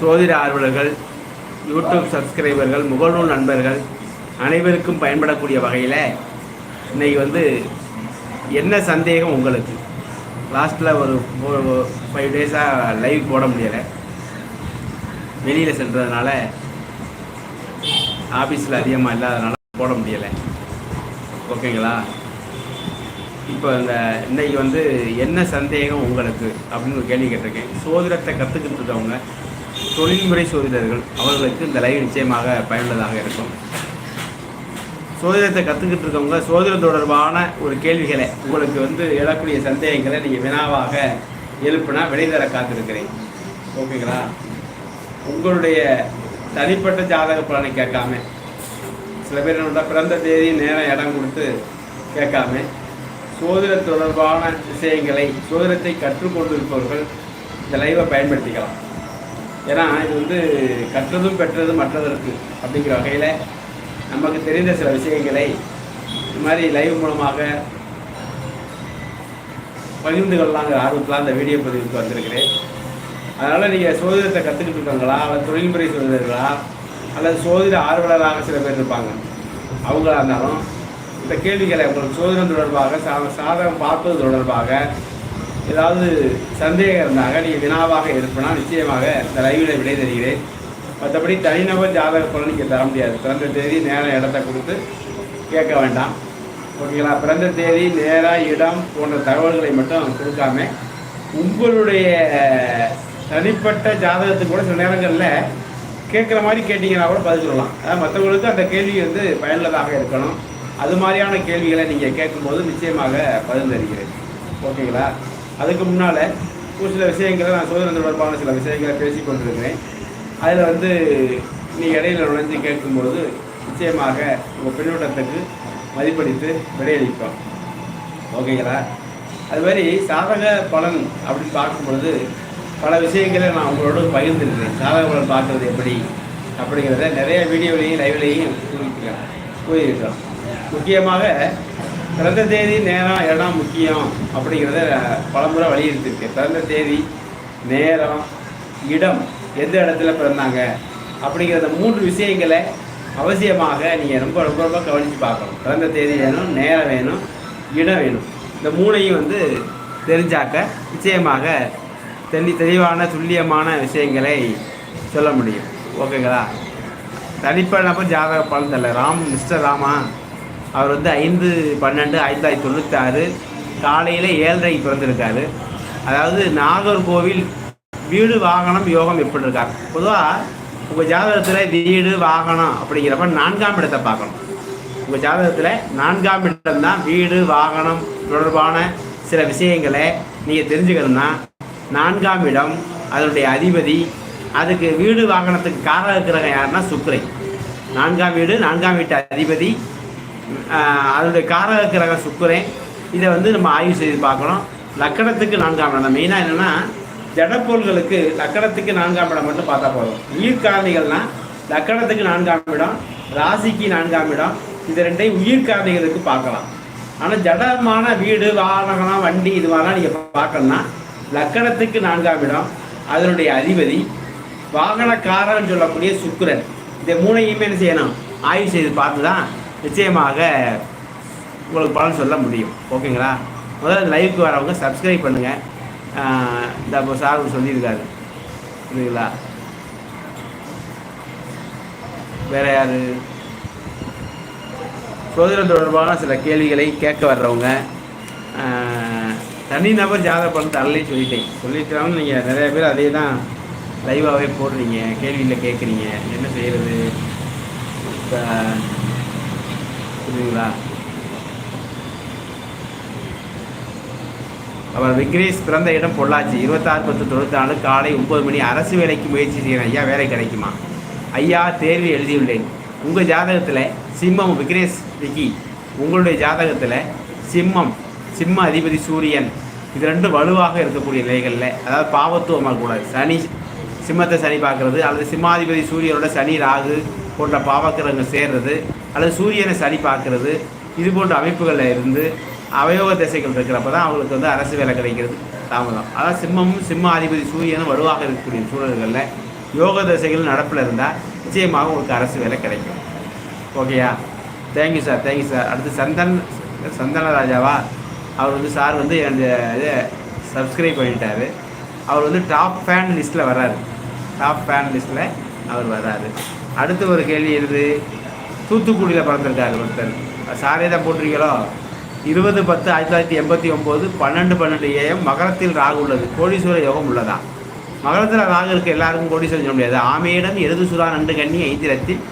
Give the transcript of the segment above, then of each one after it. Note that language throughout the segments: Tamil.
சோதிட ஆர்வலர்கள் யூடியூப் சப்ஸ்கிரைபர்கள் முகநூல் நண்பர்கள் அனைவருக்கும் பயன்படக்கூடிய வகையில் இன்றைக்கி வந்து என்ன சந்தேகம் உங்களுக்கு? லாஸ்ட்டில் ஒரு ஃபைவ் டேஸாக லைவ் போட முடியலை. வெளியில் சென்றதுனால ஆஃபீஸில் அதிகமாக இல்லாதனால போட முடியலை. ஓகேங்களா? இப்போ இந்த இன்றைக்கி வந்து என்ன சந்தேகம் உங்களுக்கு? அப்படின்னு ஒரு கேள்வி கேட்டிருக்கேன். சோதிடத்தை கற்றுக்கிட்டு இருக்கவங்க தொழில்முறை சோதிடர்கள் அவர்களுக்கு இந்த லைவ் நிச்சயமாக பயனுள்ளதாக இருக்கும். சோதிடத்தை கற்றுக்கிட்டு இருக்கவங்க சோதிடம் தொடர்பான ஒரு கேள்விகளை உங்களுக்கு வந்து எழக்கூடிய சந்தேகங்களை நீங்கள் வினாவாக எழுப்புனா விடை தர காத்திருக்கிறேன். ஓகேங்களா? உங்களுடைய தனிப்பட்ட ஜாதக பலனை கேட்காம சில பேர் என்ன பிறந்த தேதி நேரம் இடம் கொடுத்து கேட்காம சோதிட தொடர்பான விஷயங்களை சோதிடத்தை கற்றுக்கொண்டிருப்பவர்கள் இந்த லைவை பயன்படுத்திக்கலாம். ஏன்னா இது வந்து கற்றதும் பெற்றதும் மற்றதற்கு அப்படிங்கிற வகையில் நமக்கு தெரிந்த சில விஷயங்களை இது மாதிரி லைவ் மூலமாக பகிர்ந்து கொள்ளலாங்கிற ஆர்வத்தில் அந்த வீடியோ பதிவுக்கு வந்திருக்கிறேன். அதனால் நீங்கள் சோதிடத்தை கற்றுக்கிட்டு இருக்காங்களா அல்லது தொழில்முறை சோதிடர்களா அல்லது சோதிட ஆர்வலராக சில பேர் இருப்பாங்க அவங்களா இருந்தாலும் இந்த கேள்விகளை உங்களுக்கு சோதிடம் தொடர்பாக சா சாதகம் பார்ப்பது தொடர்பாக ஏதாவது சந்தேகம் இருந்தாக நீங்கள் வினாவாக இருப்பினா நிச்சயமாக இந்த லைவில் விடை தருகிறேன். மற்றபடி தனிநபர் ஜாதக பலன் நீங்கள் தர முடியாது. பிறந்த தேதி நேரம் இடத்த கொடுத்து கேட்க வேண்டாம். ஓகேங்களா பிறந்த தேதி நேரம் இடம் போன்ற தகவல்களை மட்டும் கொடுக்காம உங்களுடைய தனிப்பட்ட ஜாதகத்துக்கு கூட சில நேரங்களில் கேட்குற மாதிரி கேட்டிங்கன்னா கூட பதில் சொல்லலாம். அதாவது மற்றவங்களுக்கு அந்த கேள்வி வந்து பயனுள்ளதாக இருக்கணும். அது மாதிரியான கேள்விகளை நீங்கள் கேட்கும்போது நிச்சயமாக பதில் தருகிறேன். ஓகேங்களா அதுக்கு முன்னால் ஒரு சில விஷயங்களை நான் சோதனை தொடர்பான சில விஷயங்களை பேசி கொண்டிருக்கிறேன். அதில் வந்து நீ இடையில நுழைஞ்சு கேட்கும்பொழுது நிச்சயமாக உங்கள் பின்னூட்டத்துக்கு மதிப்பளித்து விடையளிப்போம். ஓகேங்களா? அது மாதிரி சாதக பலன் அப்படின்னு பார்க்கும்பொழுது பல விஷயங்களை நான் உங்களோட பகிர்ந்துருக்கிறேன். சாதக பலன் பார்க்குறது எப்படி அப்படிங்கிறத நிறைய வீடியோலையும் லைவ்லையும் கூறியிருக்கிறேன். கூறியிருக்கிறோம். முக்கியமாக பிறந்த தேதி நேரம் இடம் முக்கியம் அப்படிங்கிறத பலமுறை வலியுறுத்திருக்கு பிறந்த தேதி நேரம் இடம் எந்த இடத்துல பிறந்தாங்க அப்படிங்கிற மூன்று விஷயங்களை அவசியமாக நீங்கள் ரொம்ப ரொம்ப ரொம்ப கவனித்து பார்க்கணும். பிறந்த தேதி வேணும் நேரம் வேணும் இடம் வேணும். இந்த மூணையும் வந்து தெரிஞ்சாக்க நிச்சயமாக தெளி தெளிவான துல்லியமான விஷயங்களை சொல்ல முடியும். ஓகேங்களா? தனிப்பட்ட நபர் ஜாதக பலன் தெரியல ராம் மிஸ்டர் ராமா அவர் வந்து ஐந்து பன்னெண்டு ஆயிரத்தி தொள்ளாயிரத்தி தொண்ணூற்றாறு காலையில் ஏழரைக்கு பிறந்திருக்காரு. அதாவது நாகர்கோவில் வீடு வாகனம் யோகம் எப்படி இருக்காங்க பொதுவாக உங்கள் ஜாதகத்தில் வீடு வாகனம் அப்படிங்கிறப்ப நான்காம் இடத்தை பார்க்கணும். உங்கள் ஜாதகத்தில் நான்காம் இடம் தான் வீடு வாகனம் தொடர்பான சில விஷயங்களை நீங்கள் தெரிஞ்சுக்கணும்னா நான்காம் இடம் அதனுடைய அதிபதி அதுக்கு வீடு வாகனத்துக்கு காரணம் இருக்கிறவங்க யாருன்னா சுக்கிரை நான்காம் வீடு நான்காம் வீட்டு அதிபதி அதனுடைய காரக கிரக சுக்கிரன். இதை வந்து நம்ம ஆய்வு செய்து பார்க்கணும். லக்கணத்துக்கு நான்காம் இடம். மெயினாக என்னென்னா ஜடப்பொருள்களுக்கு லக்கணத்துக்கு நான்காம் இடம் மட்டும் பார்த்தா போதும். உயிர்காரணிகள்னா லக்கணத்துக்கு நான்காம் இடம் ராசிக்கு நான்காம் இடம். இது ரெண்டையும் உயிர்காரணிகளுக்கு பார்க்கலாம். ஆனால் ஜடமான வீடு வாகனம் வண்டி இது மாதிரிலாம் நீங்கள் பார்க்கணும்னா லக்கணத்துக்கு நான்காம் இடம் அதனுடைய அதிபதி வாகனக்காரன் சொல்லக்கூடிய சுக்கரன். இந்த மூணையுமே என்ன செய்யணும்? ஆய்வு செய்து பார்த்து தான் நிச்சயமாக உங்களுக்கு பலன் சொல்ல முடியும். ஓகேங்களா? முதல்ல லைவுக்கு வரவங்க சப்ஸ்கிரைப் பண்ணுங்கள் இந்த இப்போ சார் சொல்லியிருக்காரு. புரியுங்களா வேற யார்? சோதனம் தொடர்பான சில கேள்விகளை கேட்க வர்றவங்க தனிநபர் ஜாதக பலன் தரலைன்னு சொல்லிட்டேன். சொல்லிட்டாலும் நீங்கள் நிறைய பேர் அதே தான் லைவாகவே போடுறீங்க கேள்வியில் கேட்குறீங்க. என்ன செய்கிறது இப்போ புரியுங்களா அவர் விக்னேஷ் பிறந்த இடம் பொள்ளாச்சி. இருபத்தாறு பத்து தொண்ணூற்றி நாலு காலை ஒம்பது மணி அரசு வேலைக்கு முயற்சி செய்கிறேன் ஐயா வேலை கிடைக்குமா? ஐயா தேர்வு எழுதியுள்ளேன். உங்கள் ஜாதகத்தில் சிம்மம் விக்னேஷ் விக்கி. உங்களுடைய ஜாதகத்தில் சிம்மம் சிம்ம அதிபதி சூரியன். இது ரெண்டும் வலுவாக இருக்கக்கூடிய நிலைகளில் அதாவது பாவத்துவமாக கூடாது. சனி சிம்மத்தை சனி பார்க்கறது அல்லது சிம்மாதிபதி சூரியனோட சனி ராகு போன்ற பாவக்கிரகங்கள் சேர்றது அல்லது சூரியனை சரி பார்க்கறது இது போன்ற அமைப்புகளில் இருந்து அவயோக திசைகள் இருக்கிறப்ப தான் அவங்களுக்கு வந்து அரசு வேலை கிடைக்கிறது. தாமதம் அதாவது சிம்மமும் சிம்ம அதிபதி சூரியனும் வலுவாக இருக்கக்கூடிய சூழல்களில் யோக திசைகள் நடப்பில் இருந்தால் நிச்சயமாக உங்களுக்கு அரசு வேலை கிடைக்கும். ஓகேயா? தேங்க்யூ சார் தேங்க்யூ சார் அடுத்து சந்தன் சந்தன ராஜாவா? அவர் வந்து சார் வந்து அந்த இதை சப்ஸ்கிரைப் பண்ணிட்டார். அவர் வந்து டாப் ஃபேன் லிஸ்ட்டில் வர்றாரு. டாப் ஃபேன் லிஸ்ட்டில் அவர் வர்றாரு. அடுத்து ஒரு கேள்வி எழுது. தூத்துக்குடியில் பிறந்திருக்கார் ஒருத்தர். சாரே தான் போட்டிருக்கீங்களோ இருபது பத்து ஆயிரத்தி தொள்ளாயிரத்தி எண்பத்தி ஒம்பது பன்னெண்டு பன்னெண்டு ஏஎம் மகரத்தில் ராகு உள்ளது. கோடீஸ்வர யோகம் உள்ளதா? மகரத்தில் ராகு இருக்க எல்லாருக்கும் கோடீஸ்வரம் சொல்ல முடியாது. ஆமையிடம் எருது சுறா நண்டு கண்ணி ஐத்திரத்தில்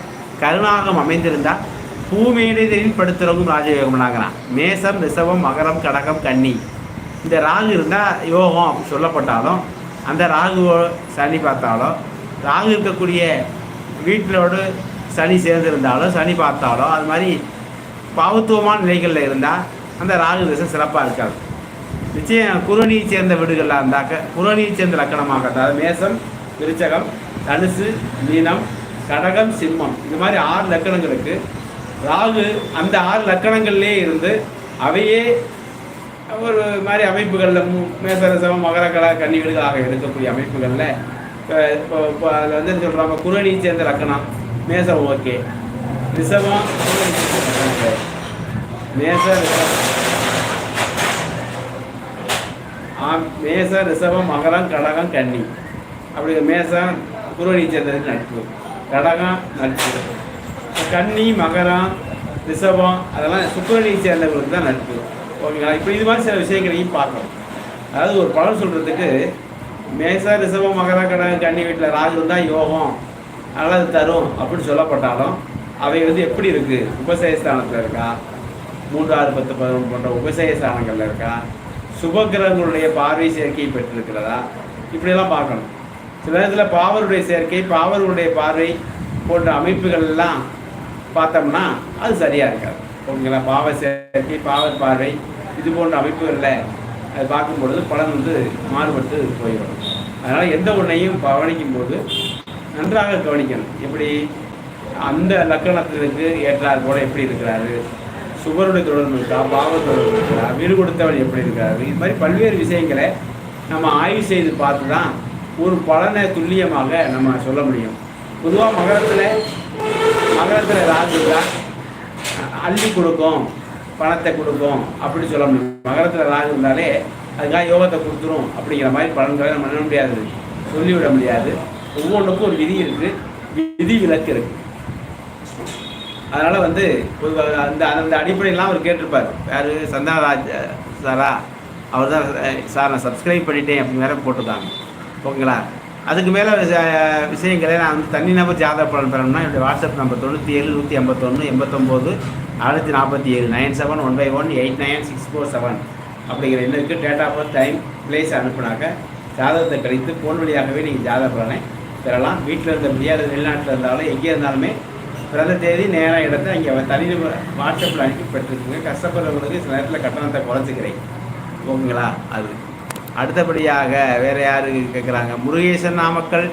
கருணாகம் அமைந்திருந்தால் பூமேடைதலில் படுத்துறவும் ராஜயோகம்னாங்கிறான் மேசம் ரிசவம் மகரம் கடகம் கன்னி. இந்த ராகு இருந்தால் யோகம் அப்படி சொல்லப்பட்டாலும் அந்த ராகு சனி பார்த்தாலோ ராகு இருக்கக்கூடிய வீட்டிலோடு சனி சேர்ந்திருந்தாலோ சனி பார்த்தாலோ அது மாதிரி பாவத்துவமான நிலைகளில் இருந்தால் அந்த ராகு திசை சிறப்பாக இருக்காது. நிச்சயம் குரணியை சேர்ந்த வீடுகளாக இருந்தாக்க குரணியை சேர்ந்த லக்கணமாக அதாவது மேசம் விருச்சகம் தனுசு மீனம் கடகம் சிம்மம் இந்த மாதிரி ஆறு லக்கணங்களுக்கு ராகு அந்த ஆறு லக்கணங்கள்லேயே இருந்து அவையே ஒரு மாதிரி அமைப்புகளில் மேசரசவம் மகரக்கடா கன்னி வீடுகளாக இருக்கக்கூடிய அமைப்புகளில் இப்போ இப்போ இப்போ அதில் வந்து சொல்கிறாங்க குரணியை சேர்ந்த லக்கணம் மேசம் ஓகே. ரிஷபம் மேச ரிஷபம் மேச ரிஷபம் மகரம் கடகம் கன்னி. அப்படி மேசம் குருவணி சேர்ந்ததுக்கு நட்பு. கடகம் நட்பு. கன்னி மகரம் ரிஷபம் அதெல்லாம் சுக்கரனி சேர்ந்தவங்களுக்கு தான் நட்பு. ஓகேங்களா? இப்போ இது மாதிரி சில விஷயங்களையும் பார்க்கணும். அதாவது ஒரு பலன் சொல்கிறதுக்கு மேச ரிஷபம் மகர கடகம் கன்னி வீட்டில் ராகு தான் யோகம். நல்லது தரும் அப்படின்னு சொல்லப்பட்டாலும் அவை வந்து எப்படி இருக்குது உபசயஸ்தானத்தில் இருக்கா? மூன்று ஆறு பத்து பதினொன்று போன்ற உபசயஸ்தானங்களில் இருக்கா? சுபகிரகங்களுடைய பார்வை சேர்க்கை பெற்றிருக்கிறதா? இப்படியெல்லாம் பார்க்கணும். சில நேரத்தில் பாவருடைய சேர்க்கை பாவருடைய பார்வை போன்ற அமைப்புகள் எல்லாம் பார்த்தோம்னா அது சரியாக இருக்காது. ஓகேங்களா? பாவ சேர்க்கை பாவர் பார்வை இது போன்ற அமைப்புகளில் அது பார்க்கும் பொழுது பலன் வந்து மாறுபட்டு போயிடும். அதனால் எந்த ஒன்றையும் கவனிக்கும் போது நன்றாக கவனிக்கணும். எப்படி அந்த லக்கணத்திற்கு ஏற்றார் போல எப்படி இருக்கிறாரு? சுவருடைய தொடர்பு இருக்கா? பாவ தொடர்பு இருக்கா? வீடு கொடுத்தவன் எப்படி இருக்காரு இது மாதிரி பல்வேறு விஷயங்களை நம்ம ஆய்வு செய்து பார்த்து தான் ஒரு பலனை துல்லியமாக நம்ம சொல்ல முடியும். பொதுவாக மகரத்தில் மகரத்தில் ராகு இருந்தா அள்ளி கொடுக்கும் பணத்தை கொடுக்கும் அப்படின்னு சொல்ல முடியும். மகரத்தில் ராகு இருந்தாலே அதுக்காக யோகத்தை கொடுத்துரும் அப்படிங்கிற மாதிரி பலன்களை நம்ம பண்ண முடியாது. சொல்லிவிட முடியாது. ஒவ்வொன்றுக்கும் ஒரு விதி இருக்குது விதி விலக்கு இருக்குது அதனால் வந்து பொதுவாக அந்த அந்த அடிப்படையெல்லாம் அவர் கேட்டிருப்பார். யார்? சந்தானராஜ் சாரா. அவர் தான் சார் நான் சப்ஸ்கிரைப் பண்ணிட்டேன் அப்படின்னு வேற போட்டிருக்காங்க ஓகேங்களா? அதுக்கு மேலே விஷயங்களை நான் வந்து தனிநபர் ஜாதக பலன் பெறணும்னா என்னுடைய வாட்ஸ்அப் நம்பர் தொண்ணூற்றி ஏழு நூற்றி ஐம்பத்தொன்று எண்பத்தொம்போது நானூற்றி நாற்பத்தி ஏழு nine seven one by one eight nine six four seven அப்படிங்கிற எண்ணிற்கு date of birth time place அனுப்புனாக்க ஜாதகத்தை கழித்து ஃபோன் வழியாகவே நீங்கள் ஜாதக பலனை பெறலாம். வீட்டில் இருந்த முடியாது வெளிநாட்டில் இருந்தாலும் எங்கே இருந்தாலுமே பிறந்த தேதி நேராக இடத்த இங்கே தனி வாட்ஸ்அப்பில் அனுப்பி பெற்றுருக்குங்க கஷ்டப்படுறவங்களுக்கு சில நேரத்தில் கட்டணத்தை குறைச்சிக்கிறேன். ஓகேங்களா? அது. அடுத்தபடியாக வேறு யார் கேட்குறாங்க முருகேசன் நாமக்கல்.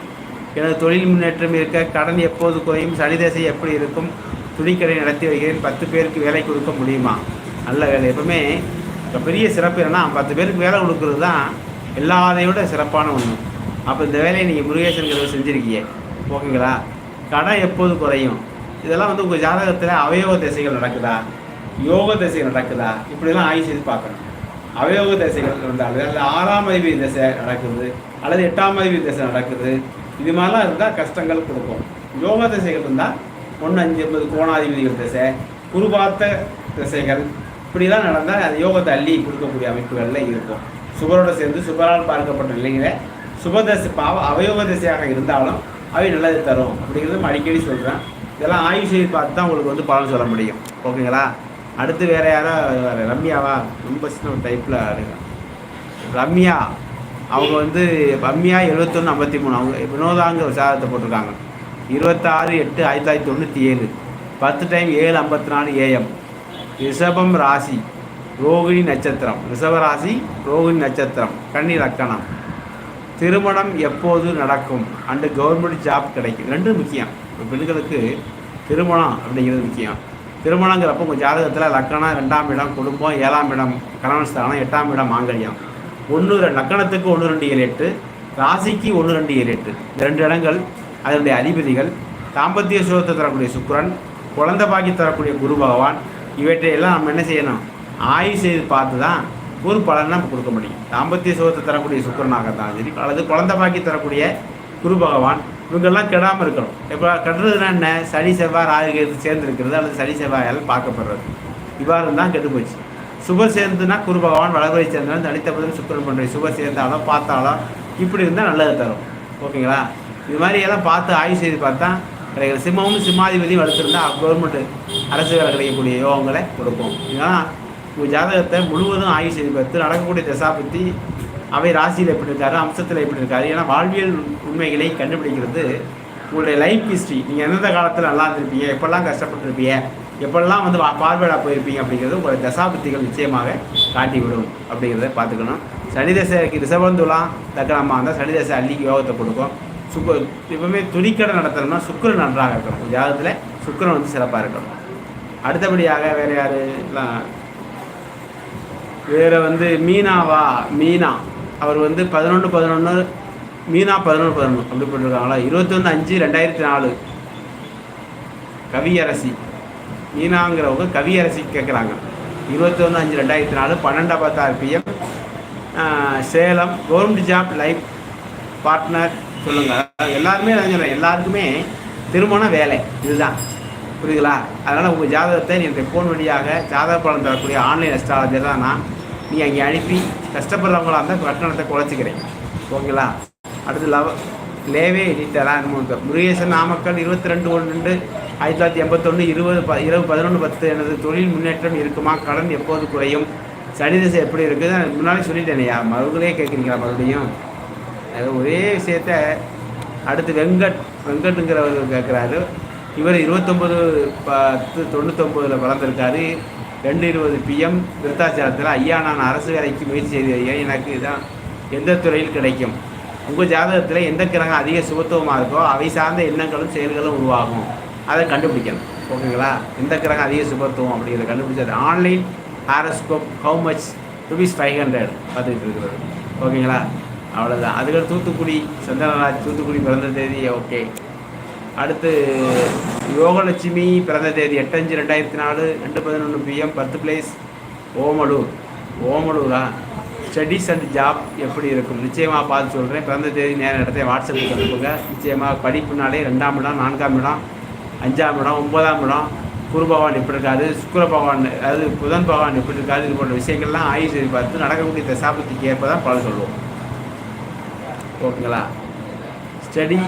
எனது தொழில் முன்னேற்றம் இருக்க கடன் எப்போது குறையும்? சனிதசை எப்படி இருக்கும்? துணிக்கடை நடத்தி வருகிறேன். பத்து பேருக்கு வேலை கொடுக்க முடியுமா? நல்ல வேலை. எப்பவுமே இப்போ பெரிய சிறப்பு என்னன்னா பத்து பேருக்கு வேலை கொடுக்கறது தான் எல்லாதையோட விட சிறப்பான ஒன்று அப்போ இந்த வேலையை நீங்கள் முருகேசன் செஞ்சுருக்கீங்க. ஓகேங்களா? கடன் எப்போது குறையும்? இதெல்லாம் வந்து உங்கள் ஜாதகத்தில் அவயோக திசைகள் நடக்குதா? யோக திசைகள் நடக்குதா? இப்படிலாம் ஆய்வு செய்து பார்க்கணும். அவயோக திசைகள் இருந்தால் அல்லது ஆறாம் அறிவு திசை நடக்குது அல்லது எட்டாம் அறிவு திசை நடக்குது இது மாதிரிலாம் இருந்தால் கஷ்டங்கள் கொடுக்கும். யோக திசைகள் இருந்தால் ஒன்று அஞ்சு ஐம்பது கோணாதிபதிகள் திசை குருபாத்த திசைகள் இப்படிலாம் நடந்தால் அது யோகத்தை அள்ளி கொடுக்கக்கூடிய அமைப்புகளில் இருக்கும். சுபரோட சேர்ந்து சுபரால் பார்க்கப்பட்ட நிலைகளை சுபதசை பாவ அவயோக திசையாக இருந்தாலும் அவை நல்லது தரும் அப்படிங்கிறது அடிக்கடி சொல்கிறேன் இதெல்லாம் ஆய்வு செய்து பார்த்து தான் உங்களுக்கு வந்து பலன் சொல்ல முடியும். ஓகேங்களா? அடுத்து வேறு யாரோ வேறு ரம்யாவா? ரொம்ப சின்ன ஒரு டைப்பில் ரம்யா அவங்க வந்து ரம்யா எழுபத்தொன்று ஐம்பத்தி மூணு அவங்க வினோதாங்க விசாரத்தை போட்டிருக்காங்க. இருபத்தாறு எட்டு ஆயிரத்தி தொள்ளாயிரத்தி தொண்ணூற்றி ஏழு. பத்து டைம் ஏழு ஐம்பத்தி நாலு ஏஎம் ரிஷபம் ராசி ரோகிணி நட்சத்திரம். ரிஷப ராசி ரோகிணி நட்சத்திரம். கன்னி லக்கணம். திருமணம் எப்போது நடக்கும்? அண்டு கவர்மெண்ட் ஜாப் கிடைக்கும். ரெண்டும் முக்கியம். இப்போ பெண்களுக்கு திருமணம் அப்படிங்கிறது முக்கியம். திருமணங்கிறப்போ உங்கள் ஜாதகத்தில் லக்கணம் ரெண்டாம் இடம் குடும்பம் ஏழாம் இடம் கணவன் ஸ்தானம் எட்டாம் இடம் மாங்கல்யம். ஒன்று லக்கணத்துக்கு ஒன்று ரெண்டு ஏழு எட்டு. ராசிக்கு ஒன்று ரெண்டு ஏழு எட்டு. இந்த ரெண்டு இடங்கள் அதனுடைய அதிபதிகள். தாம்பத்திய சுகத்தை தரக்கூடிய சுக்கிரன் குழந்தை பாக்கி தரக்கூடிய குரு பகவான். இவற்றையெல்லாம் நம்ம என்ன செய்யணும்? ஆய்வு செய்து பார்த்து தான் குரு பலன் நம்ம கொடுக்க முடியும். தாம்பத்திய சுகத்தை தரக்கூடிய சுக்கரனாக இருந்தாலும் சரி அல்லது குழந்தை பாக்கி தரக்கூடிய குரு பகவான் இவங்கெல்லாம் கெடாமல் இருக்கணும். இப்போ கெடுறதுனா என்ன? சனி செவ்வாய் ராகு சேர்ந்துருக்கிறது அல்லது சனி செவ்வாயால் பார்க்கப்படுறது. இவ்வாறு தான் கெட்டு போச்சு. சுபர் சேர்ந்துனா குரு பகவான் வளர்வரை சேர்ந்தாலும் தனித்த பதில் சுக்கரன் பண்ணுற சுபர் சேர்ந்தாலும் பார்த்தாலும் இப்படி இருந்தால் நல்லது தரும். ஓகேங்களா? இது மாதிரி எல்லாம் பார்த்து ஆய்வு செய்து பார்த்தா கிடைக்கிற சிம்மமும் சிம்மாதிபதியும் வளர்த்துருந்தா கவர்மெண்ட் அரசு வேலை கிடைக்கக்கூடிய யோகங்களை கொடுக்கும். இதெல்லாம் உங்கள் ஜாதகத்தை முழுவதும் ஆய்வு செய்து பார்த்து நடக்கக்கூடிய தசாபத்தி அவை ராசியில் எப்படி இருக்காரு அம்சத்தில் எப்படி இருக்காரு ஏன்னா வாழ்வியல் உண்மைகளை கண்டுபிடிக்கிறது உங்களுடைய லைஃப் ஹிஸ்ட்ரி நீங்கள் எந்தெந்த காலத்தில் நல்லா இருந்திருப்பீங்க எப்பெல்லாம் கஷ்டப்பட்டுருப்பீங்க எப்பெல்லாம் வந்து வா- போயிருப்பீங்க அப்படிங்கிறது உங்களுடைய தசாபத்திகள் நிச்சயமாக காட்டிவிடும் அப்படிங்கிறத பார்த்துக்கணும். சனி தசைக்கு ரிசவந்துலாம் தக்கணமாக இருந்தால் சனி தசை அள்ளிக்கு யோகத்தை கொடுக்கும். சுக்க எப்பவுமே துணிக்கடை நடத்தணும்னா சுக்கிரன் நன்றாக இருக்கணும். ஜாதகத்தில் சுக்கரன் வந்து சிறப்பாக இருக்கணும். அடுத்தபடியாக வேறு யாருலாம் வேறு வந்து மீனாவா மீனா. அவர் வந்து பதினொன்று பதினொன்று மீனா பதினொன்று பதினொன்று அப்படி போட்டிருக்காங்களா? இருபத்தொன்று அஞ்சு ரெண்டாயிரத்தி நாலு. கவியரசி. மீனாங்கிறவங்க கவியரசி கேட்குறாங்க இருபத்தொன்று அஞ்சு ரெண்டாயிரத்தி நாலு பன்னெண்டாம் பத்தாறு PM Salem government job life partner சொல்லுங்கள் எல்லாருமே சொல்கிறேன் எல்லாருக்குமே திருமண வேலை. இதுதான். புரியுதுங்களா? அதனால் உங்கள் ஜாதகத்தை நீங்கள் ஃபோன் வழியாக ஜாதக பலன் தரக்கூடிய ஆன்லைன் அஸ்ட்ராலஜர் தான் நான். நீங்கள் அங்கே அனுப்பி கஷ்டப்படுறவங்களா இருந்தால் கட்டணத்தை குறைச்சிக்கிறேன். ஓகேங்களா? அடுத்து லவ் லேவே எடிட்டராக முருகேசன் நாமக்கல் இருபத்தி ரெண்டு ஒன்று ரெண்டு ஆயிரத்தி தொள்ளாயிரத்தி எண்பத்தொன்று இருபது ப இருபது பதினொன்று பத்து எனது தொழில் முன்னேற்றம் இருக்குமா? கடன் எப்போது குறையும்? சனி திசை எப்படி இருக்குது நான் முன்னாடி சொல்லிட்டேனையா மறுபடியே கேட்குறீங்களா மறுபடியும்? அது ஒரே விஷயத்த அடுத்து வெங்கட் வெங்கட்டுங்கிறவர் கேட்குறாரு. இவர் இருபத்தொம்பது பத்து தொண்ணூத்தொம்பதில் பிறந்திருக்காரு. ரெண்டு இருபது பிஎம் விருத்தாச்சாரத்தில் ஐயா நான் அரசு வேலைக்கு முயற்சி செய்து ஐயா எனக்கு இதான் எந்த துறையில் கிடைக்கும்? உங்கள் ஜாதகத்தில் எந்த கிரகம் அதிக சுபத்துவமாக இருக்கோ அவை சார்ந்த எண்ணங்களும் செயல்களும் உருவாகும். அதை கண்டுபிடிக்கணும். ஓகேங்களா? எந்த கிரகம் அதிக சுபத்துவம் அப்படிங்கிறத கண்டுபிடிச்சது. Online horoscope how much rupees five hundred பார்த்துக்கிட்டு இருக்கிறது. ஓகேங்களா? அவ்வளோதான் அதுக்கு தூத்துக்குடி சந்திரராஜ் தூத்துக்குடி பிறந்த தேதி ஓகே அடுத்து யோகலட்சுமி பிறந்த தேதி எட்டஞ்சு ரெண்டாயிரத்தி நாலு ரெண்டு பதினொன்று பிஎம் பத்து பிளேஸ் ஓமலூர். ஓமலூரா? ஸ்டடீஸ் அண்ட் ஜாப் எப்படி இருக்கும்? நிச்சயமாக பார்த்து சொல்கிறேன் பிறந்த தேதி நேர இடத்தை வாட்ஸ்அப்பில் அனுப்புங்க நிச்சயமாக படிப்புனாலே ரெண்டாம் இடம் நான்காம் இடம் அஞ்சாம் இடம் ஒன்பதாம் இடம். குரு பகவான் எப்படி இருக்காது சுக்கர பகவான் அதாவது புதன் பகவான் எப்படி இருக்காது இது போன்ற விஷயங்கள்லாம் ஆயுஷ் பார்த்து நடக்கக்கூடிய தசாபத்திக்கு ஏற்ப தான் பலன் சொல்லுவோம். ஓகேங்களா? ஸ்டடி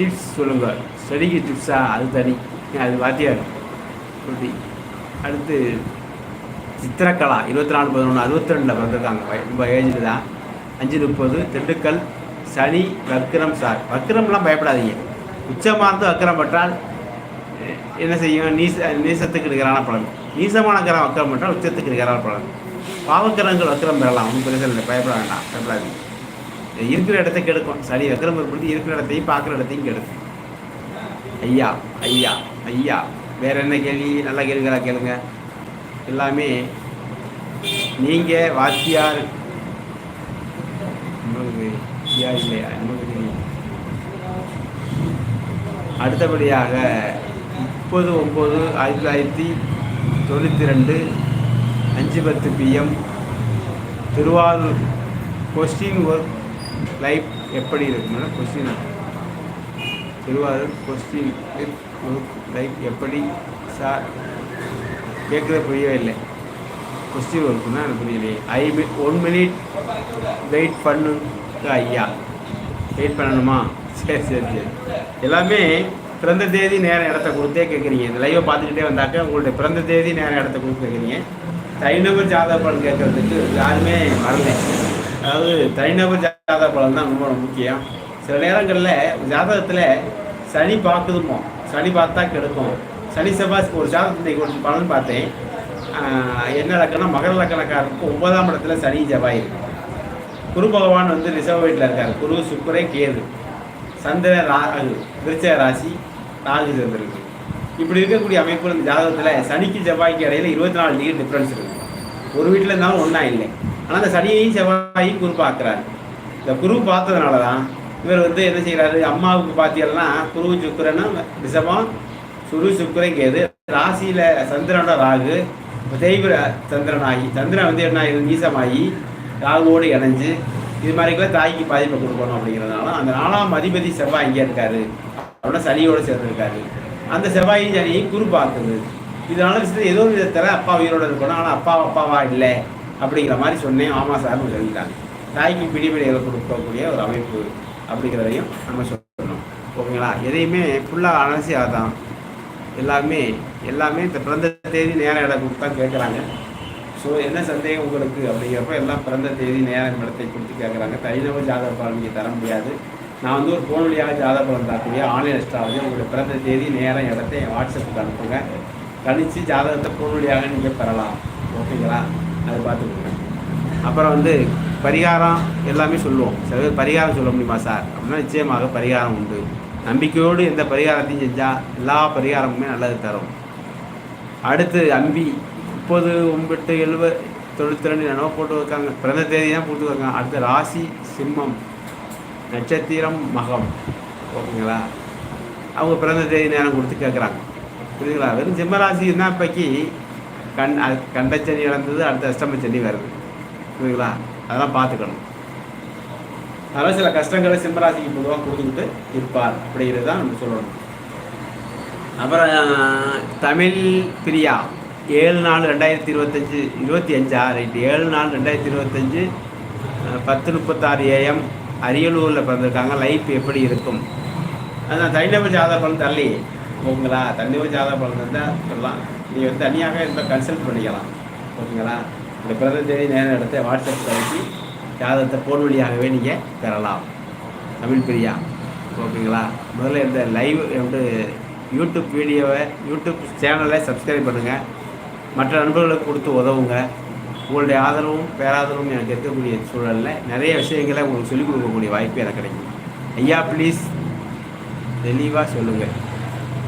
டிப்ஸ் சொல்லுங்கள். ஸ்டடிக்கு டிப்ஸா அது தனி. அது வாத்தியார். அப்படி அடுத்து சித்திரக்கலா இருபத்தி நாலு பதினொன்று அறுபத்தி ரெண்டில் பிறந்திருக்காங்க ரொம்ப ஏஜில் தான். அஞ்சு முப்பது திண்டுக்கல் சனி வக்ரம் சார் வக்ரம்லாம் பயப்படாதீங்க. உச்சமாக வக்ரம் பற்றால் என்ன செய்யும்? நீச நீசத்துக்கு இருக்கிறான பலன். நீசமான கிரகம் வக்ரம் பற்றால் உச்சத்துக்கு இருக்கிறான பலன். பாவக்கிரகங்கள் வக்ரம் பெறலாம். ஒன்றும் பிரச்சனை இல்லை. பயப்பட வேண்டாம். பயப்படாதீங்க. இருக்கிற இடத்த கெடுக்கும். சரி வக்ரம் இருக்கிற இடத்தையும் பார்க்குற இடத்தையும் கெடுக்கும். ஐயா ஐயா ஐயா வேற என்ன கேள்வி? நல்ல கேள்விகளாக கேளுங்க. எல்லாமே நீங்கள் வாத்தியார். ஐயா இல்லையா? அடுத்தபடியாக முப்பது ஒம்பது ஆயிரத்தி தொள்ளாயிரத்தி தொண்ணூற்றி ரெண்டு அஞ்சு பத்து PM Thiruvarur question work life எப்படி இருக்கும்னா question Thiruvarur question work life எப்படி சார் கேட்குறது புரியவே இல்லை. கொஸ்டின் ஒர்க்குன்னா எனக்கு புரியலையே. ஐ ஒன் மினிட் வெயிட் பண்ணுங்க ஐயா. வெயிட் பண்ணணுமா? சரி சரி சரி. எல்லாமே பிறந்த தேதி நேரம் இடத்த கொடுத்தே கேட்குறீங்க. இந்த லைவை பார்த்துக்கிட்டே வந்தாக்க உங்களுடைய பிறந்த தேதி நேரம் இடத்த கொடுத்து கேட்குறீங்க. தனிநபர் ஜாதக பலன் கேட்கறதுக்கு யாருமே வரல. அதாவது தனிநபர் ஜாதக பலன் தான் ரொம்ப முக்கியம். சில நேரங்களில் ஜாதகத்தில் சனி பார்க்குதுமோ சனி பார்த்தா கெடுக்கும். சனி செவ்வாய் ஒரு ஜாதகத்தை ஒரு பலன் பார்த்தேன். என்ன லக்கணம் மகர லக்கணக்காரருக்கு ஒன்பதாம் இடத்துல சனி செவ்வாய். இருக்கு குரு பகவான் வந்து ரிசர்வ் வீட்டில் இருக்கார். குரு சுக்கரே கேது. சந்திர ராகு விருச்ச ராசி ராகு சந்திரன். இப்படி இருக்கக்கூடிய அமைப்பு இந்த ஜாதகத்தில் சனிக்கு செவ்வாய்க்கு இடையில இருபத்தி நாலு டிகிரி டிஃப்ரென்ஸ் இருக்கு. ஒரு வீட்டில் இருந்தாலும் ஒன்றா இல்லை. ஆனால் அந்த சனியையும் செவ்வாயையும் குரு பார்க்குறாரு. இந்த குரு பார்த்ததுனால தான் இவர் வந்து என்ன செய்கிறாரு அம்மாவுக்கு பார்த்தீங்கன்னா குரு சுக்கிரனும் ரிஷபம் சுரு சுக்கிரன் கேது ராசியில் சந்திரனோட ராகு தெய்வ சந்திரனாகி சந்திரன் வந்து என்ன ஆகிடுது நீசமாகி ராகுவோடு இணைஞ்சு இது மாதிரிக்குள்ள தாய்க்கு பாதிப்பை கொடுக்கணும் அப்படிங்கிறதுனால அந்த நாலாம் அதிபதி செவ்வாய் இங்கே இருக்காரு. அப்படின்னா சனியோடு சேர்ந்துருக்காரு. அந்த செவ்வாயும் சனியையும் குரு பார்க்குது இதனால விஷயத்தில் ஏதோ ஒரு விதத்தில் அப்பா உயிரோடு இருக்கணும். ஆனால் அப்பா அப்பாவா இல்லை அப்படிங்கிற மாதிரி சொன்னேன். ஆமாம் சார்னு சொல்லிட்டாங்க. தாய்க்கு பிடிபிடிகளை கொடுக்கக்கூடிய ஒரு அமைப்பு அப்படிங்கிறதையும் நம்ம சொல்லணும். ஓகேங்களா? எதையுமே ஃபுல்லாக அலசி அதான் எல்லாமே எல்லாமே இந்த பிறந்த தேதி நேரம் இடம் கொடுத்து தான் கேட்குறாங்க. ஸோ என்ன சந்தேகம் உங்களுக்கு அப்படிங்கிறப்ப எல்லாம் பிறந்த தேதி நேரம் இடத்தை கொடுத்து கேட்குறாங்க. தனிநபர் ஜாதக பலன் நீங்கள் தர முடியாது. நான் வந்து ஒரு ஃபோன் வழியாக ஜாதக பலன் தரக்கூடிய ஆன்லைன் எக்ஸ்ட்ராவது உங்களுடைய பிறந்த தேதி நேரம் இடத்தை என் வாட்ஸ்அப்புக்கு அனுப்புங்க. கணிச்சு ஜாதகத்தை ஃபோன் வழியாக நீங்கள் பெறலாம். ஓகேங்களா? அதை பார்த்துக்கோங்க. அப்புறம் வந்து பரிகாரம் எல்லாமே சொல்லுவோம். சில பேர் பரிகாரம் சொல்ல முடியுமா சார்? அப்படின்னா நிச்சயமாக பரிகாரம் உண்டு. நம்பிக்கையோடு எந்த பரிகாரத்தையும் செஞ்சால் எல்லா பரிகாரமுமே நல்லது தரும். அடுத்து அம்பி. முப்பது ஒன்பது எழுவ தொண்ணூற்றி ரெண்டு என்னவோ போட்டு வைக்காங்க பிறந்த தேதி தான் போட்டு வைக்காங்க அடுத்து ராசி சிம்மம் நட்சத்திரம் மகம். ஓகேங்களா? அவங்க பிறந்த தேதி நேரம் கொடுத்து கேட்குறாங்க. புரியுதுங்களா? வெறும் சிம்ம ராசி தான் இப்போக்கி கண் அது கண்டச்சனி இழந்தது அடுத்த சனி வருது. புரியுதுங்களா? அதெல்லாம் பார்த்துக்கணும். அதனால் சில கஷ்டங்களை சிம்மராசிக்கு பொதுவாக கொடுத்துக்கிட்டு இருப்பார். அப்படிங்கிறது தான் நம்ம சொல்லணும். அப்புறம் தமிழ் பிரியா. ஏழு நாலு ரெண்டாயிரத்தி இருபத்தஞ்சி இருபத்தி அஞ்சா? ரைட்டு ஏழு நாலு ரெண்டாயிரத்தி இருபத்தஞ்சு பத்து முப்பத்தாறு ஏஎம் அரியலூரில் பிறந்திருக்காங்க. லைஃப் எப்படி இருக்கும்? அதான் தனிநபர் ஜாதக பலன் தள்ளி ஓகேங்களா தனிநபர் ஜாதக பலன் இருந்தால் சொல்லலாம். நீங்கள் வந்து தனியாக இருந்தால் கன்சல்ட் பண்ணிக்கலாம். ஓகேங்களா? இந்த பிறந்த தேதி நேரம் இடத்தை வாட்ஸ்அப் அனுப்பி ஜாதகத்தை போன் வழியாகவே நீங்கள் பெறலாம். தமிழ் பிரியா ஓகேங்களா? முதல்ல இந்த லைவ் வந்து யூடியூப் வீடியோவை யூடியூப் சேனலை சப்ஸ்கிரைப் பண்ணுங்கள் மற்ற நண்பர்களுக்கு கொடுத்து உதவுங்க. உங்களுடைய ஆதரவும் பேராதரவும் எனக்கு இருக்கக்கூடிய சூழலில் நிறைய விஷயங்களை உங்களுக்கு சொல்லிக் கொடுக்கக்கூடிய வாய்ப்பு எனக்கு கிடைக்கும். ஐயா ப்ளீஸ் தெளிவாக சொல்லுங்கள்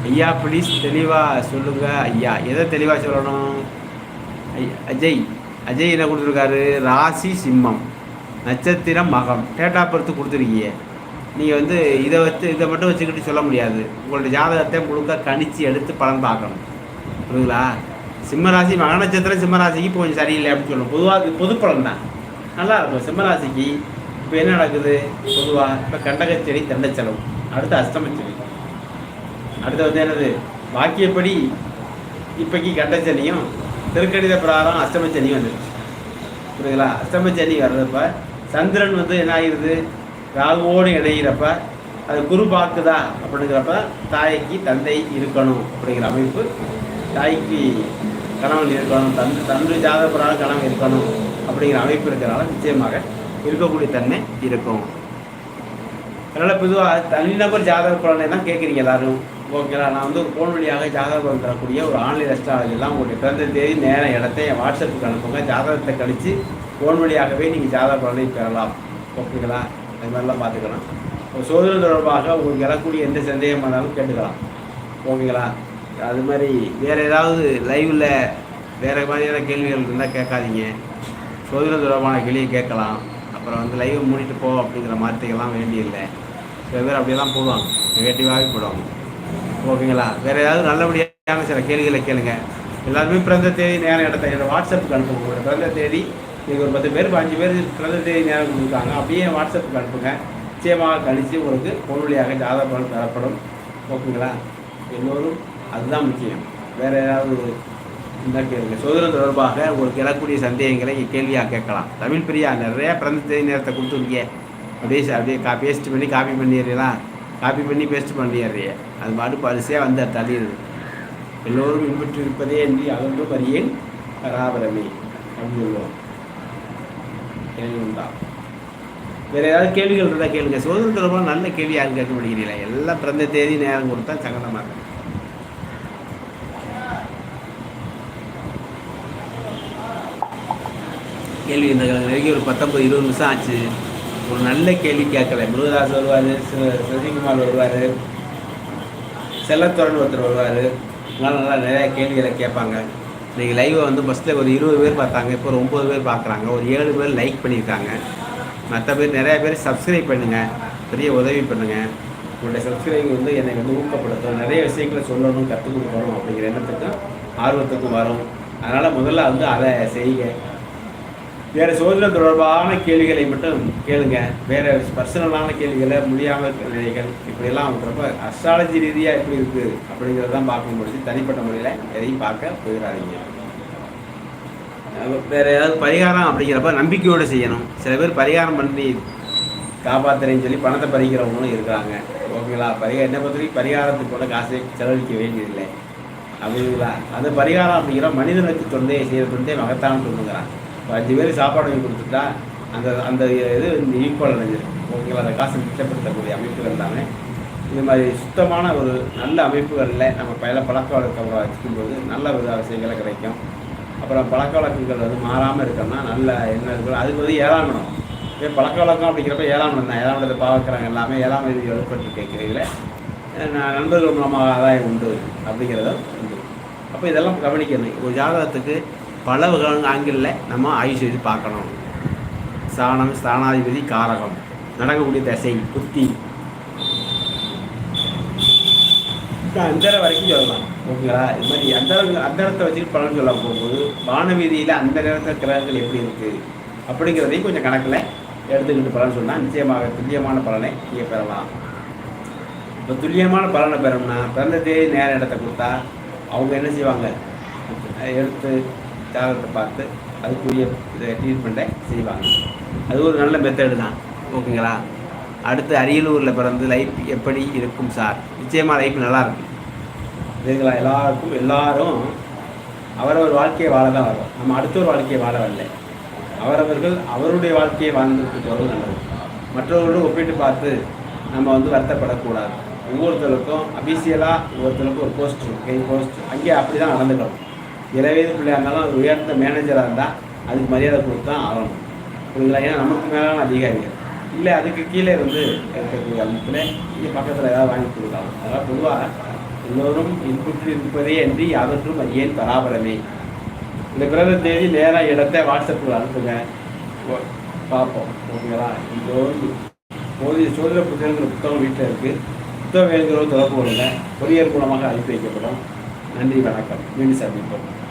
ஐயா ப்ளீஸ் தெளிவாக சொல்லுங்கள் ஐயா எதை தெளிவாக சொல்லணும்? ஐ- அஜய். அஜய் என்ன கொடுத்துருக்காரு? ராசி சிம்மம். நட்சத்திரம் மகம். டேட் ஆஃப் பர்த் கொடுத்துருக்கீங்க. நீங்கள் வந்து இதை வச்சு இதை மட்டும் வச்சுக்கிட்டு சொல்ல முடியாது. உங்களுடைய ஜாதகத்தை முழுக்க கணிச்சு எடுத்து பலன் பார்க்கணும். புரியுதுங்களா? சிம்மராசி மக நட்சத்திரம் சிம்மராசிக்கு இப்போ கொஞ்சம் சரியில்லை அப்படின்னு சொல்லணும். பொதுவாக இது பொது பலன் தான். நல்லா இருக்கும். சிம்மராசிக்கு இப்போ என்ன நடக்குது? பொதுவாக இப்போ கண்டகச்செடி தண்டச்செலவு. அடுத்து அஷ்டமச்செடி. அடுத்து வந்து என்னது? வாக்கியப்படி இப்போக்கி கண்டச்செடியும் திருக்கணித பிரகாரம் அஷ்டமச்சனியும் வந்துருச்சு. புரியுதுங்களா? அஷ்டமச்சனி வர்றப்ப சந்திரன் வந்து என்ன ஆகிருது ராகுவோடு இணைகிறப்ப அது குரு பார்க்குதா அப்படிங்கிறப்ப தாய்க்கு தந்தை இருக்கணும் அப்படிங்கிற அமைப்பு. தாய்க்கு கணவன் இருக்கணும் தன் தந்தை ஜாதக கணவன் இருக்கணும் அப்படிங்கிற அமைப்பு இருக்கிறனால நிச்சயமாக இருக்கக்கூடிய தன்மை இருக்கும். அதனால் பொதுவாக தனிநபர் ஜாதக குழந்தை தான் கேட்குறீங்க எல்லாரும். ஓகேங்களா நான் வந்து ஒரு ஃபோன் வழியாக ஜாதகம் தரக்கூடிய ஒரு ஆன்லைன் அஸ்ட்ராலஜிலாம் உங்களுடைய பிறந்த தேதி நேரம் இடத்தை என் வாட்ஸ்அப்புக்கு அனுப்புங்க. ஜாதகத்தை கழித்து ஃபோன் வழியாகவே நீங்கள் ஜாதக பலனை பெறலாம். ஓகேங்களா? அது மாதிரிலாம் பார்த்துக்கலாம். ஒரு சோதனை தொடர்பாக உங்களுக்கு எழக்கூடிய எந்த சந்தேகமாக இருந்தாலும் கேட்டுக்கலாம். ஓகேங்களா? அது மாதிரி வேறு ஏதாவது லைவில் வேறு மாதிரியான கேள்விகள் இருந்தால் கேட்காதீங்க. சோதனை தொடர்பான கேள்வியை கேட்கலாம். அப்புறம் வந்து லைவ் மூடிட்டு போ அப்படிங்கிற வார்த்தைகள்லாம் வேண்டியதில்லை. சில பேர் அப்படியெல்லாம் போடுவாங்க. நெகட்டிவாகவே போடுவாங்க. ஓகேங்களா? வேறு ஏதாவது நல்லபடியான சில கேள்விகளை கேளுங்க. எல்லாருமே பிறந்த தேதி நேரம் இடத்த என்னோட வாட்ஸ்அப்புக்கு அனுப்புங்க. ஒரு பிறந்த தேதி நீங்கள் ஒரு பத்து பேர் பாஞ்சு பேர் பிறந்த தேதி நேரம் கொடுத்துருக்காங்க அப்படியே வாட்ஸ்அப்புக்கு அனுப்புங்க. நிச்சயமாக கணித்து உங்களுக்கு பொருளியாக வழியாக ஜாதக பலன் தரப்படும். ஓகேங்களா? எல்லோரும் அதுதான் முக்கியம். வேறு ஏதாவது இருந்தால் கேளுங்க. சுதந்திரம் தொடர்பாக உங்களுக்கு எழக்கூடிய சந்தேகங்களை இங்கே கேள்வியாக கேட்கலாம். தமிழ் பிரியா நிறையா பிறந்த தேதி நேரத்தை கொடுத்துருக்கீங்க. அப்படியே அப்படியே கா பேஸ்ட் பண்ணி காப்பி பண்ணிடுறீங்களா? காப்பி பண்ணி பேஸ்ட் பண்ணிடுறிய அது பாட்டு பரிசையாக வந்து அது தள்ளிடுது. எல்லோரும் இன்புற்று இருப்பதே என்று அகன்று பரியேன் பராபரமே. அப்படின்னு சொல்லுவோம். கேள்வி உண்டா? வேறு ஏதாவது கேள்விகள் இருந்தால் கேளுங்க. சோதனை தொடர்பாக நல்ல கேள்வி யாரும் கேட்க முடிகிறீங்களா எல்லாம் பிறந்த தேதி நேரம் கொடுத்தா சங்கடமாக இருக்கும் கேள்வி இந்த நெருங்கி ஒரு பத்தொம்பது இருபது நிமிஷம் ஆச்சு. ஒரு நல்ல கேள்வி கேட்கல. முருகதாஸ் வருவார் சசிகுமார் வருவார் செல்லத்துறன் ஒருத்தர் வருவார். நல்லா நல்லா நிறையா கேள்விகளை கேட்பாங்க. இன்றைக்கி லைவை வந்து ஃபஸ்ட்டில் ஒரு இருபது பேர் பார்த்தாங்க இப்போ ஒரு ஒம்பது பேர் பார்க்குறாங்க. ஒரு ஏழு பேர் லைக் பண்ணியிருக்காங்க. மற்ற பேர் நிறையா பேர் சப்ஸ்கிரைப் பண்ணுங்கள் பெரிய உதவி பண்ணுங்கள் உங்களுடைய சப்ஸ்கிரைபிங் வந்து என்னை வந்து ஊக்கப்படுத்தும். நிறைய விஷயங்களை சொல்லணும் கற்றுக் கொடுக்கணும் அப்படிங்கிற எண்ணத்துக்கும் ஆர்வத்துக்கும் வரும். அதனால் முதல்ல வந்து அதை செய்யுங்க. வேறு சோதனை தொடர்பான கேள்விகளை மட்டும் கேளுங்க. வேறு பர்சனலான கேள்விகளை முடியாமல் நிலைகள் இப்படியெல்லாம் இருக்கிறப்ப அஸ்ட்ராலஜி ரீதியாக எப்படி இருக்குது அப்படிங்கிறதான் பார்க்க முடியுது. தனிப்பட்ட முறையில் எதையும் பார்க்க போயிடாதீங்க. வேறு ஏதாவது பரிகாரம் அப்படிங்கிறப்ப நம்பிக்கையோடு செய்யணும். சில பேர் பரிகாரம் பண்ணி காப்பாற்றுறேன்னு சொல்லி பணத்தை பறிக்கிறவங்களும் இருக்கிறாங்க ஓகேங்களா? பரிகாரம் என்ன பொறுத்த வரைக்கும் பரிகாரத்துக்கு கூட காசை செலவழிக்க வேண்டியதில்லை. அப்படிங்களா? அந்த பரிகாரம் அப்படிங்கிற மனிதனுக்கு தொண்டை செய்கிற தொண்டை மகத்தான தொண்டுங்கிறான் அஞ்சு பேர் சாப்பாடு வாங்கி கொடுத்துட்டா அந்த அந்த இது ஈக்குவல் அடைஞ்சிருக்கு ஓகேங்களா அந்த காசை மிச்சப்படுத்தக்கூடிய அமைப்புகள் எல்லாமே இது மாதிரி சுத்தமான ஒரு நல்ல அமைப்புகளில் நம்ம பல பழக்க வழக்கம் வச்சுக்கும்போது நல்ல வித விஷயங்களை கிடைக்கும். அப்புறம் பழக்க வழக்கங்கள் வந்து மாறாமல் இருக்கணும்னா நல்ல என்ன இருக்கணும் அதுக்கு வந்து ஏழாம் இடம். இப்போ பழக்க வழக்கம் அப்படிங்கிறப்ப ஏழாம் இடம் தான். ஏழாம் இடத்தை பார்க்குறாங்க எல்லாமே ஏழாம் இது எழுப்பட்டு கேட்குறீங்களே நான் நண்பர்கள் மூலமாக ஆதாயம் உண்டு அப்படிங்கிறத உண்டு. அப்போ இதெல்லாம் கவனிக்கணும். ஒரு ஜாதகத்துக்கு பல வகையான ஆங்கிளில் நம்ம ஆய்வு செய்து பார்க்கணும். ஸ்தானம் ஸ்தானாதிபதி காரகம். நடக்கக்கூடிய தசை புத்தி. அந்தர வரைக்கும் சொல்லலாம். ஓகேங்களா? இது மாதிரி அந்த அந்தரத்தை வச்சுட்டு பலன் சொல்ல போகும்போது வானவீதியில் அந்த நேரத்தில் கிரகங்கள் எப்படி இருக்குது அப்படிங்கிறதையும் கொஞ்சம் கணக்கில் எடுத்துக்கிட்டு பலன் சொன்னால் நிச்சயமாக துல்லியமான பலனை நீங்கள் பெறலாம். இப்போ துல்லியமான பலனை பெறணும்னா பிறந்த தேதி நேர இடத்தை கொடுத்தா அவங்க என்ன செய்வாங்க? எடுத்து ஜாதகத்தை பார்த்து அதுக்குரிய இதை ட்ரீட்மெண்ட்டை செய்வாங்க. அது ஒரு நல்ல மெத்தடு தான். ஓகேங்களா? அடுத்து அரியலூரில் பிறந்து லைஃப் எப்படி இருக்கும் சார்? நிச்சயமாக லைஃப் நல்லாயிருக்கும் இதுங்களா எல்லாருக்கும் எல்லாரும் அவரவர் வாழ்க்கையை வாழ தான் வரும். நம்ம அடுத்த ஒரு வாழ்க்கையை வாழ வரல அவரவர்கள் அவருடைய வாழ்க்கையை வாழ்ந்துட்டு போகிறது நல்லது. மற்றவர்களோடு ஒப்பிட்டு பார்த்து நம்ம வந்து வருத்தப்படக்கூடாது. ஒவ்வொருத்தருக்கும் அபிஷியலாக ஒவ்வொருத்தருக்கும் ஒரு போஸ்ட் கை போஸ்ட் அங்கே அப்படி தான் நடந்துக்கணும். இளவயது பிள்ளையாக இருந்தாலும் அது உயர்ந்த மேனேஜராக இருந்தால் அதுக்கு மரியாதை கொடுத்து தான் ஆகணும். புரியுதுங்களா? ஏன்னா நமக்கு மேலான அதிகாரிகள். இல்லை அதுக்கு கீழே இருந்து இருக்கக்கூடிய அமைப்பில் இங்கே பக்கத்தில் ஏதாவது வாங்கி கொடுக்கலாம். அதனால் பொதுவாக எல்லோரும் இன்புற்று இருப்பதே அன்றி யாவற்றும் ஏன் பராபரமே? இந்த பிறந்த தேதி நேராக இடத்தை வாட்ஸ்அப்பில் அனுப்புங்க. ஓ- பார்ப்போம். ஓகேங்களா எல்லோரும் போதிய சோதர புத்தகங்கள் புத்தகம் வீட்டில் இருக்குது புத்தகம் வேணுங்கிறவங்க தொடர்பு கொள்ளுங்கள் கொரியர் மூலமாக அனுப்பி வைக்கப்படும். நன்றி வணக்கம். மீண்டும் சந்திப்போம்.